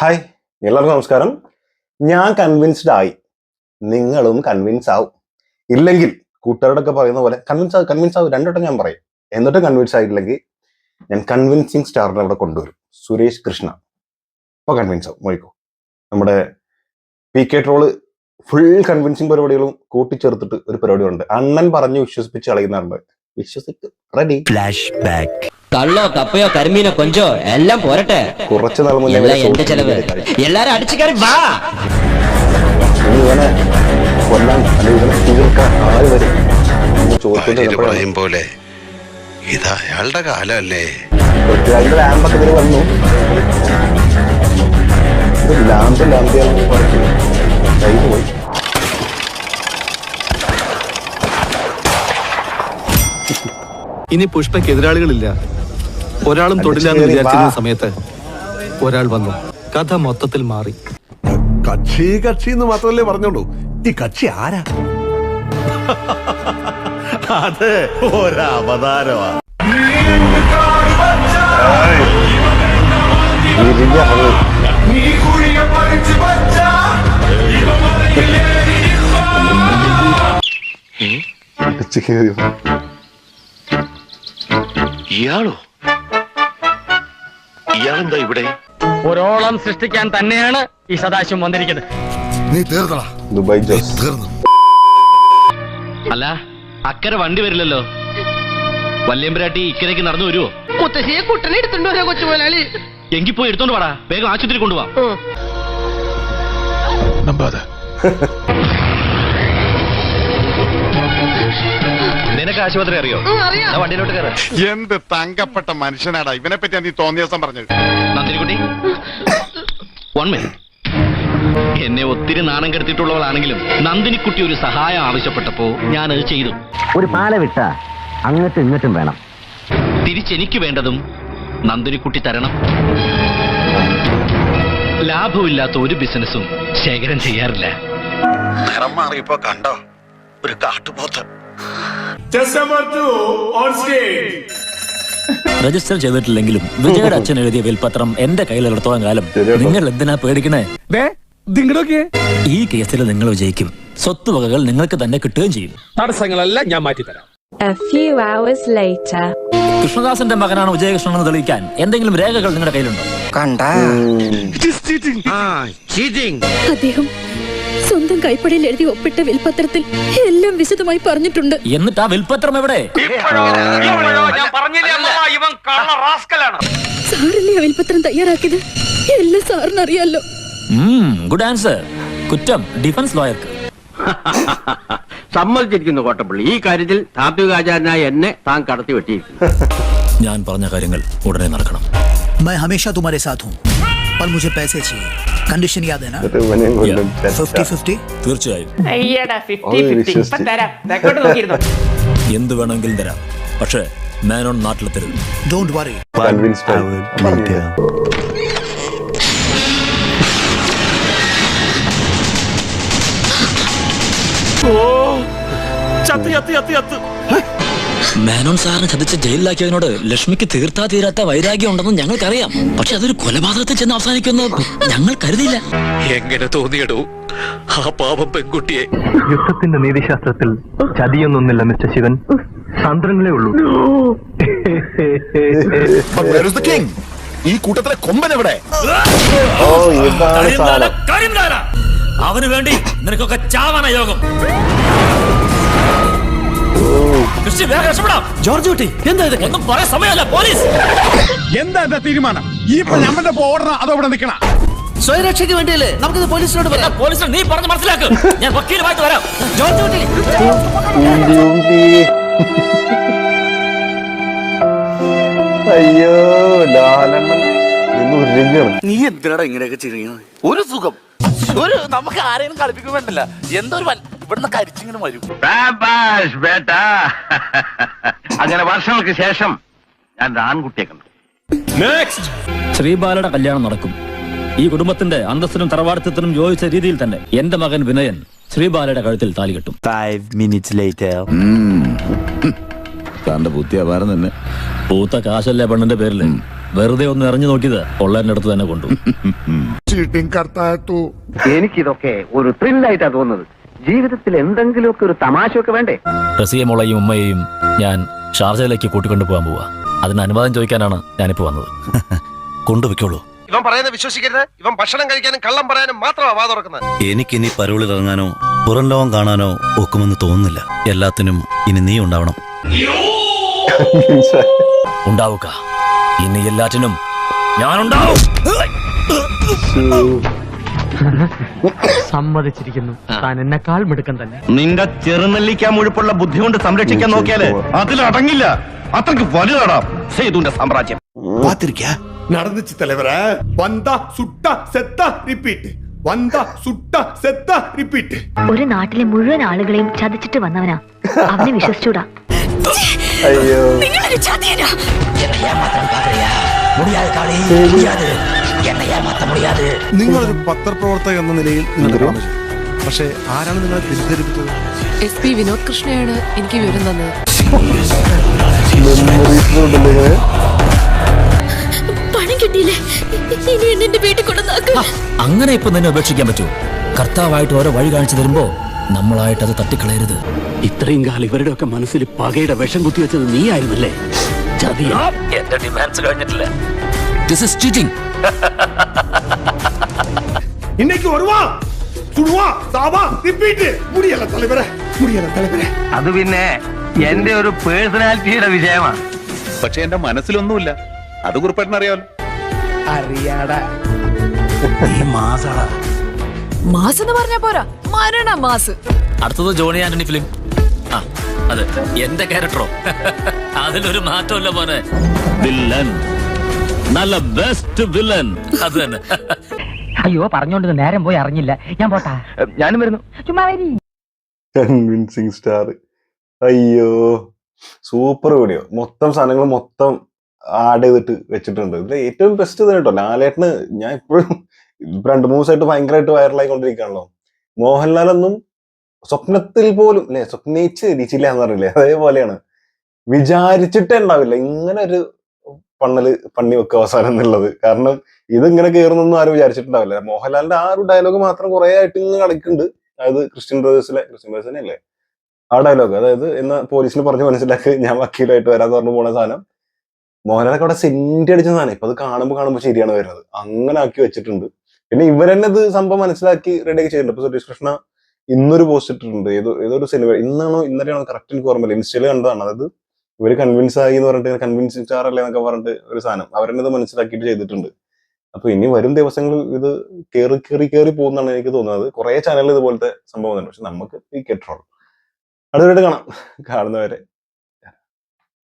Hi എല്ലാവർക്കും നമസ്കാരം. ഞാൻ കൺവിൻസ്ഡ് ആയി. നിങ്ങളും കൺവിൻസ് ആവും. ഇല്ലെങ്കിൽ കൂട്ടുകാരോടൊക്കെ പറയുന്ന പോലെ കൺവിൻസ് ആവും കൺവിൻസ് ആവും. രണ്ടോട്ടം ഞാൻ പറയും. എന്നിട്ടും കൺവിൻസ് ആയിട്ടില്ലെങ്കിൽ ഞാൻ കൺവിൻസിങ് സ്റ്റാറിനെ അവിടെ കൊണ്ടുവരും. സുരേഷ് കൃഷ്ണ. അപ്പോൾ കൺവിൻസ് ആവും. മോയിക്കോ നമ്മുടെ P K troll full convincing പരിപാടികളും കൂട്ടിച്ചേർത്തിട്ട് ഒരു പരിപാടിയുണ്ട്. അണ്ണൻ പറഞ്ഞ് വിശ്വസിപ്പിച്ച് കളയുന്നുണ്ട് വിശ്വസിക്ക്. റെഡി ഫ്ലാഷ് ബാക്ക് കള്ളോ കപ്പയോ കരിമീനോ കൊഞ്ചോ എല്ലാം പോരട്ടെ. കുറച്ച് നാൾ മുന്നേ എല്ലാം എന്റെ ചെലവ്. എല്ലാരും അടിച്ചു കയറി വാ. ഇനി ഇവനെ കൊല്ലാൻ അല്ലെങ്കിൽ ഇവനെ തീർക്കാൻ ആര് വരും? എന്ന് ചോദിച്ചുകൊണ്ട് ഭാര്യര് നിന്നപ്പോഴാണ് പറയും പോലെ ഇത് അയാളുടെ കാലമല്ലേ? പൃഥ്വിരാജിന്റെ ലാമ്പൊക്കെ ഇതിൽ വന്നു. ഇത് ലാമ്പ് ലാമ്പിയാണെന്ന് പറഞ്ഞു കൈ പോയി. ഇനി പുഷ്പയ്ക്ക് എതിരാളികളില്ല. ഒരാളും തൊടില്ല എന്ന് വിചാരിച്ചിരുന്ന സമയത്ത് ഒരാൾ വന്നു. കഥ മൊത്തത്തിൽ മാറി. കക്ഷി കക്ഷി എന്ന് മാത്രമല്ലേ പറഞ്ഞോളൂ. ഈ കക്ഷി ആരാ? അതെ ഒരവതാരമാ. ഇയാളോ? ഇയാളെന്താ ഇവിടെ? ഒരോളം സൃഷ്ടിക്കാൻ തന്നെയാണ് ഈ സദാശിവം വന്നിരിക്കുന്നത്. നീ തീർന്നടാ. ദുബായ് ജോസ്. തീർന്നു. അല്ല അക്കരെ വണ്ടി വരില്ലല്ലോ. വല്യമ്പരാട്ടി ഇക്കരയ്ക്ക് നടന്നു വരുവോ? മുത്തശ്ശിയെ കുട്ടനെ എടുത്തുണ്ടോ കൊച്ചു മുതലാളി എങ്കിൽ പോയി എടുത്തോണ്ട് വാടാ. വേഗം ആശുപത്രി കൊണ്ടുപോവാ നമ്പാതെ. നിനക്ക് ആശുപത്രി അറിയോ? വണ്ടിയിലോട്ട് കയറ എന്ത് തങ്കപ്പെട്ട മനുഷ്യനാടാ? ഇവനെ പറ്റി നീ തോന്നിയ ദിവസം പറഞ്ഞത് നന്ദിനിക്കുട്ടി വൺ മിനിറ്റ് എന്നെ ഒത്തിരി നാണം കെടുത്തിട്ടുള്ളവളാണെങ്കിലും നന്ദിനിക്കുട്ടി ഒരു സഹായം ആവശ്യപ്പെട്ടപ്പോ ഞാൻ അത് ചെയ്തു. ഒരു പാല വിട്ട അങ്ങോട്ടും ഇങ്ങോട്ടും വേണം. തിരിച്ചെനിക്ക് വേണ്ടതും നന്ദിനിക്കുട്ടി തരണം. ലാഭമില്ലാത്ത ഒരു ബിസിനസ്സും ശേഖരം ചെയ്യാറില്ല. നിറം മാറിയപ്പോ കണ്ടോ? ഒരു കാട്ടുപോത്ത്. രജിസ്റ്റർ ചെയ്തിട്ടില്ലെങ്കിലും വിജയുടെ അച്ഛൻ എഴുതിയ വിൽപത്രം എന്റെ കയ്യിലെടുത്തോളം കാലം. നിങ്ങൾ എന്തിനാ പേടിക്കണേ? ഈ കേസിൽ നിങ്ങൾ വിജയിക്കും. സ്വത്തുവകകൾ നിങ്ങൾക്ക് തന്നെ കിട്ടുകയും ചെയ്യും. തടസ്സങ്ങളെല്ലാം ഞാൻ മാറ്റിത്തരാം. A few hours later. കൃഷ്ണദാസന്റെ മകനാണ് വിജയകൃഷ്ണൻ എന്ന് തെളിയിക്കാൻ എന്തെങ്കിലും രേഖകൾ നിങ്ങളുടെ കയ്യിലുണ്ടോ? അദ്ദേഹം സ്വന്തം കൈപ്പടയിൽ എഴുതി ഒപ്പിട്ട വിൽപത്രത്തിൽ എല്ലാം വിശദമായി പറഞ്ഞിട്ടുണ്ട് എന്നിട്ട് ആ വിൽപത്രം എവിടെ ഞാൻ പറഞ്ഞില്ലേ അമ്മ ഇവൻ കള്ള റാസ്കലാണ് സാറല്ലേ ആ വിൽപത്രം തയ്യാറാക്കിയത് എല്ലാം സാറിന് അറിയാലോ ഗുഡ് ആൻസർ കുറ്റം ഡിഫൻസ് ലോയർക്ക് സമ്മതിച്ചിരിക്കുന്നു കോട്ടപ്പള്ളി ഈ കാര്യത്തിൽ താത്വികാചാരനായ എന്നെ താൻ കടത്തി വെട്ടിയിരിക്കുന്നു ഞാൻ പറഞ്ഞ കാര്യങ്ങൾ ഉടനെ നടക്കണം मैं हमेशा तुम्हारे साथ हूँ पर मुझे पैसे चाहिए कंडीशन याद है ना എന്നിട്ട് ഇവനെയും കൊല്ലും फिफ्टी फिफ्टी തീർച്ചയായും അയ്യടാ ഫിഫ്റ്റി അത് ഫിഫ്റ്റി ഇപ്പൊ വിശ്വസിച്ച്. തരാം തെക്കോട്ട് നോക്കിയിരുന്നോ എന്ത് വേണമെങ്കിലും തരാം പക്ഷേ മേനോൺ നാട്ടിലെത്തരുത് डोंट वरी കൺവിൻസ്ഡ് പറഞ്ഞു മേനോൻ സാറിനെ ചതിച്ച് ജയിലിലാക്കിയതിനോട് ലക്ഷ്മിക്ക് തീർത്താ തീരാത്ത വൈരാഗ്യം ഉണ്ടെന്ന് ഞങ്ങൾക്കറിയാം. പക്ഷെ അതൊരു കൊലപാതകത്തിൽ ചെന്ന് അവസാനിക്കുമെന്ന് ഞങ്ങൾ കരുതിയില്ല. എങ്ങനെ തോന്നിയടോ ആ പാപം പെൺകുട്ടിയെ? യുദ്ധത്തിന്റെ നീതിശാസ്ത്രത്തിൽ ചതിയൊന്നൊന്നില്ല മിസ്റ്റർ ശിവൻ. തന്ത്രങ്ങളേ ഉള്ളൂ. ഈ കൂട്ടത്തിലെ കൊമ്പൻ എവിടെ? സാധനം അവന് വേണ്ടി നിനക്കൊക്കെ ചാവാന യോഗം. കൃഷി വേഗം രക്ഷപ്പെടാം. ജോർജ് കുട്ടി എന്താ ഇതൊക്കെ? ഒന്നും പറയാൻ സമയമല്ല പോലീസ്. എന്താ തീരുമാനം? ഈ നമ്മുടെ ഓടണം അതോ ഇവിടെ നിൽക്കണ? സ്വയരക്ഷയ്ക്ക് വേണ്ടിയല്ലേ? നമുക്കിത് പോലീസിനോട് പറയാം. പോലീസിനോട് നീ പറഞ്ഞ് മനസ്സിലാക്ക്. ഞാൻ വക്കീലുമായിട്ട് വരാം. ജോർജ് കുട്ടി. അയ്യോ ലാലണ്ണൻ ഇന്ന് ഉരുങ്ങാണ് നീ എന്തിനാടാ ഇങ്ങനെയൊക്കെ ചിരിക്കുന്നത് ഒരു സുഖം. ഒരു നമുക്ക് ആരെയും കളിപ്പിക്കുമെന്നല്ല വേണ്ടല്ല എന്തോ ഒരു വൽ- ഇവിടുന്ന് കരിച്ചിങ്ങനെ വരും. അങ്ങനെ വർഷങ്ങൾക്ക് ശേഷം ഞാൻ ആൺകുട്ടിയെ കണ്ടു. ശ്രീബാലയുടെ കല്യാണം നടക്കും. ഈ കുടുംബത്തിന്റെ അന്തസ്സിനും തറവാടത്തിനും യോജിച്ച രീതിയിൽ തന്നെ എന്റെ മകൻ വിനയൻ ശ്രീബാലയുടെ കഴുത്തിൽ താലി കെട്ടും. തന്റെ ബുദ്ധി തന്നെ. പൂത്ത കാശല്ലേ പെണ്ണിന്റെ പേരിൽ? വെറുതെ ഒന്ന് എറിഞ്ഞു നോക്കിയത് കൊള്ളാന്റെ അടുത്ത് തന്നെ കൊണ്ടു. എനിക്കിതൊക്കെ ഒരു ത്രില്ലായിട്ടാണ് തോന്നുന്നത്. ജീവിതത്തിൽ എന്തെങ്കിലുമൊക്കെ ഒരു തമാശ ഒക്കെ വേണ്ടേ? റസിയ മോളെയും ഉമ്മയെയും ഞാൻ ഷാർജയിലേക്ക് കൂട്ടിക്കൊണ്ടു പോകാൻ പോവാ. അതിന് അനുവാദം ചോദിക്കാനാണ് ഞാനിപ്പോ വന്നത്. കൊണ്ടുവയ്ക്കോളൂ. ഇവൻ പറയുന്നത് വിശ്വസിക്കരുത്. ഇവൻ ഭക്ഷണം കഴിക്കാനും കള്ളം പറയാനും മാത്രമാണ് വാ തുറക്കുന്നത്. എനിക്കിനി പരോളിലിറങ്ങാനോ പുറം ലോകം കാണാനോ ഒക്കുമെന്ന് തോന്നുന്നില്ല. എല്ലാത്തിനും ഇനി നീ ഉണ്ടാവണം. ഉണ്ടാവുക. ഇനി എല്ലാറ്റിനും ഞാനുണ്ടാവും. സമ്മതിച്ചിരിക്കുന്നു താൻ എന്നെക്കാൾ മിടുക്കൻ തന്നെ നിന്റെ ചെറുനെല്ലിക്കാൻ മുഴുപ്പുള്ള ബുദ്ധി കൊണ്ട് സംരക്ഷിക്കാൻ നോക്കിയാലേ അതിലടങ്ങില്ല അത്രയ്ക്ക് വലുതടാം സേതുന്റെ സാമ്രാജ്യം பார்த்திருக்கியா நடந்துச்சு தலைவர வந்தா சுட்டா செத்தா ரிப்பீட் வந்தா சுட்டா செத்தா ரிப்பீட் ഒരു നാട്ടിലെ മുഴുവൻ ആളുകളെയും ചതിച്ചിട്ട് വന്നവനാ അവനെ വിശ്വസിച്ചൂടാ അയ്യോ നിങ്ങളൊരു ചതിയനാ നിങ്ങളൊരു പത്രപ്രവർത്തക എന്ന നിലയിൽ പക്ഷേ ആരാണ് നിങ്ങളെ തിരിച്ചറിപ്പിച്ചത് എസ് പി വിനോദ് കൃഷ്ണയാണ് എനിക്ക് വിവരം തന്നത്. പണം കിട്ടിയില്ലേ? ഇനി എന്നെ വീട്ടിൽ കൊണ്ടുവന്നാക്ക്. അങ്ങനെ ഇപ്പൊ തന്നെ ഉപേക്ഷിക്കാൻ പറ്റൂ. കർത്താവായിട്ട് ഓരോ വഴി കാണിച്ചു തരുമ്പോ നമ്മളായിട്ട് അത് തട്ടിക്കളയരുത്. ഇത്രയും കാലം ഇവരുടെ ഒക്കെ മനസ്സിൽ പകയുടെ വിഷം കുത്തിവെച്ചത് നീ ആയിരുന്നല്ലേ എന്റെ ഡിമാൻഡ്സ് കഴിഞ്ഞിട്ടില്ല. ദിസ് ഇസ് ചീറ്റിംഗ് இன்னைக்கு வருவான் சுடுவான் சாவான் ரிப்பீட் முடியல தலைவர முடியல தலைவர അത് പിന്നെ എന്റെ ഒരു പേഴ്സണാലിറ്റിയുടെ വിഷയമാണ് പക്ഷെ എന്റെ മനസ്സിലൊന്നുമില്ല അത് കുറിപ്പേട്ടനറിയാമല്ലോ അറിയാടാ മാസ് എന്ന് പറഞ്ഞാ പോരാ മരണ മാസ് അടുത്തത് ജോണി ആന്റണി ഫിലിം ആ അതെ എന്റെ ക്യാരക്ടറോ അതിലൊരു മാറ്റമല്ല മോനെ വില്ലൻ നല്ല ബെസ്റ്റ് വില്ലൻ അത് തന്നെ അയ്യോ പറഞ്ഞോണ്ട് നേരം പോയി അറിഞ്ഞില്ല. ഞാൻ പോട്ടാ. ഞാനും വരുന്നു. ചുമ്മാ വരി. കൺവിൻസിങ് സ്റ്റാർ അയ്യോ സൂപ്പർ വീഡിയോ മൊത്തം സാധനങ്ങൾ മൊത്തം ആഡ് ചെയ്തിട്ട് വെച്ചിട്ടുണ്ട്. ഇതിൽ ഏറ്റവും ബെസ്റ്റ് ഇത് കേട്ടോ. ലാലേട്ടന് ഞാൻ ഇപ്പോഴും രണ്ടു മൂന്ന് ദിവസമായിട്ട് ഭയങ്കരമായിട്ട് വൈറലായി കൊണ്ടിരിക്കുകയാണല്ലോ മോഹൻലാലൊന്നും സ്വപ്നത്തിൽ പോലും അല്ലെ സ്വപ്നിച്ച് ഇരിച്ചില്ല എന്ന് പറഞ്ഞില്ലേ അതേപോലെയാണ്. വിചാരിച്ചിട്ടേ ഉണ്ടാവില്ല. ഇങ്ങനെ ഒരു പണ്ണൽ പണ്ണി വെക്കുക അവസാനം എന്നുള്ളത്. കാരണം ഇതിങ്ങനെ കയറുന്നൊന്നും ആരും വിചാരിച്ചിട്ടുണ്ടാവില്ല. മോഹൻലാലിന്റെ ആ ഒരു ഡയലോഗ് മാത്രം കുറെ ആയിട്ട് ഇങ്ങനെ കളിക്കുന്നുണ്ട് അതായത് ക്രിസ്ത്യൻ ബ്രദേഴ്സിലെ ക്രിസ്ത്യൻ ബ്രദേഴ്സിനെ അല്ലേ? ആ ഡയലോഗ് അതായത് എന്ന പോലീസിന് പറഞ്ഞ് മനസ്സിലാക്കി ഞാൻ വക്കീലായിട്ട് വരാന്ന് പറഞ്ഞു പോണ സാധനം. മോഹൻലാലൊക്കെ അവിടെ സെന്റ് അടിച്ച സാധനം. ഇപ്പൊ അത് കാണുമ്പോൾ കാണുമ്പോൾ ശരിയാണ് വരുന്നത്. അങ്ങനെ ആക്കി വെച്ചിട്ടുണ്ട്. പിന്നെ ഇവരെന്നെ ഇത് സംഭവം മനസ്സിലാക്കി റെഡിയാക്കി ചെയ്തിട്ടുണ്ട്. ഇപ്പൊ സുരേഷ് കൃഷ്ണ ഇന്നൊരു പോസ്റ്റ് ഇട്ടിട്ടുണ്ട്. ഏതോ ഏതോ ഒരു സിനിമ ഇന്നാണോ ഇന്നലെയാണോ കറക്റ്റ് എനിക്ക് ഓർമ്മയില്ല ഇൻസ്റ്റയിൽ കണ്ടതാണ്. അതായത് ഇവർ കൺവിൻസ് ആയി എന്ന് പറഞ്ഞിട്ട് കൺവിൻസ് സ്റ്റാറല്ലേ എന്നൊക്കെ പറഞ്ഞിട്ട് ഒരു സാധനം. അവരെന്നെ ഇത് മനസ്സിലാക്കിയിട്ട് ചെയ്തിട്ടുണ്ട്. അപ്പൊ ഇനി വരും ദിവസങ്ങളിൽ ഇത് കയറി കയറി കയറി പോകുന്നതാണ് എനിക്ക് തോന്നുന്നത്. കുറെ ചാനലുകൾ ഇതുപോലത്തെ സംഭവം തന്നെ പക്ഷെ നമുക്ക് ഈ കെട്രോൾ അടുത്തായിട്ട് കാണാം. കാണുന്നവരെ.